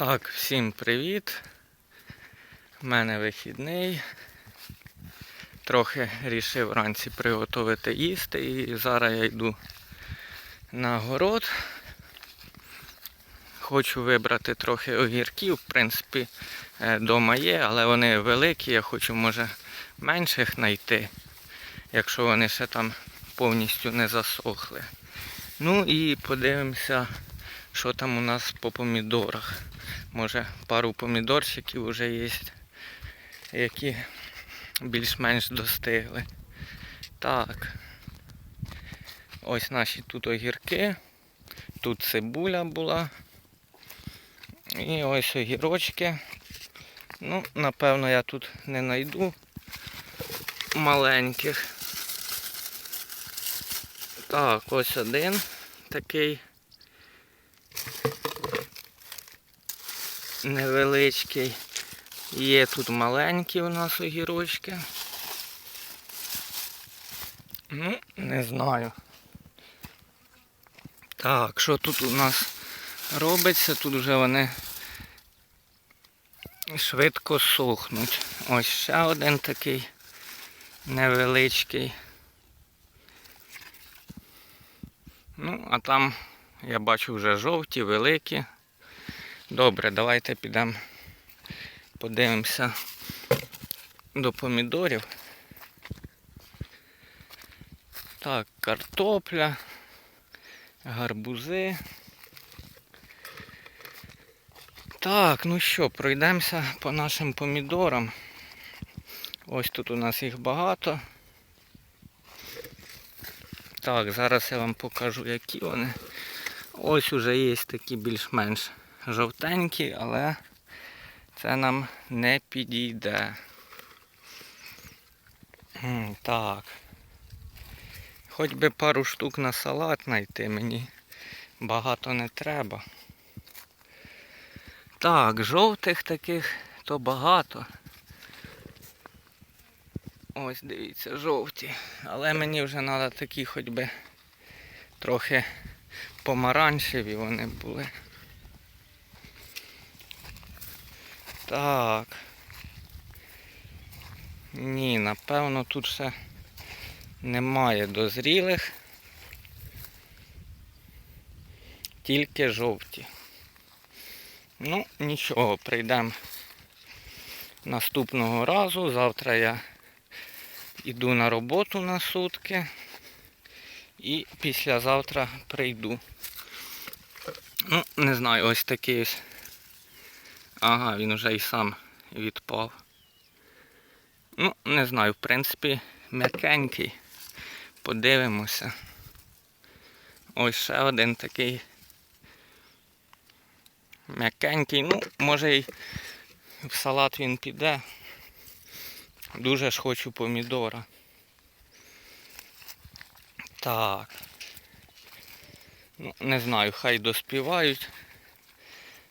Так, всім привіт. У мене вихідний. Трохи рішив вранці приготувати їсти і зараз я йду на город. Хочу вибрати трохи огірків. В принципі, вдома є, але вони великі, я хочу, може, менших знайти, якщо вони ще там повністю не засохли. Ну і подивимося, що там у нас по помідорах. Може пару помідорчиків вже є, які більш-менш достигли. Так. Ось наші тут огірки. Тут цибуля була. І ось огірочки. Ну, напевно, я тут не знайду маленьких. Так, ось один такий. Невеличкий. Є тут маленькі у нас огірочки. Ну, не знаю. Так, що тут у нас робиться? Тут вже вони швидко сохнуть. Ось ще один такий невеличкий. Ну, а там я бачу вже жовті, великі. Добре, давайте підемо подивимося до помідорів. Так, картопля, гарбузи. Так, ну що, пройдемося по нашим помідорам. Ось тут у нас їх багато. Так, зараз я вам покажу, які вони. Ось уже є такі більш-менш жовтенькі, але це нам не підійде. Так. Хоч би пару штук на салат знайти, мені багато не треба. Так, жовтих таких то багато. Ось дивіться, жовті. Але мені вже треба такі хоч би трохи помаранчеві вони були. Так. Ні, напевно, тут ще немає дозрілих. Тільки жовті. Ну, нічого, прийдемо наступного разу. Завтра я йду на роботу на сутки. І післязавтра прийду. Ну, не знаю, ось такий ось. Ага, він вже і сам відпав. Ну, не знаю, в принципі, м'якенький. Подивимося. Ось ще один такий м'якенький. Ну, може й в салат він піде. Дуже ж хочу помідора. Так. Ну, не знаю, хай доспівають.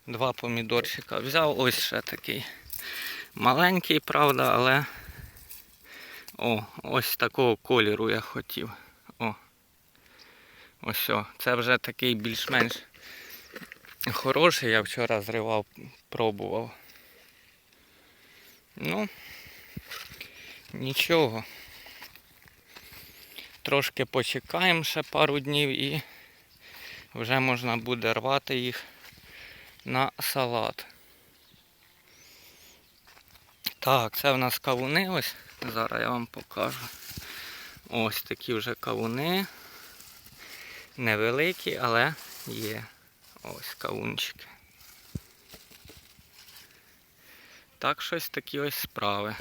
Два помідорчика взяв. Ось ще такий маленький, правда, але о, ось такого кольору я хотів. О. Ось о. Це вже такий більш-менш хороший, я вчора зривав, пробував. Ну, нічого. Трошки почекаємо ще пару днів і вже можна буде рвати їх на салат. Так, це в нас кавуни ось. Зараз я вам покажу. Ось такі вже кавуни. Невеликі, але є. Ось кавунчики. Так щось такі ось справи.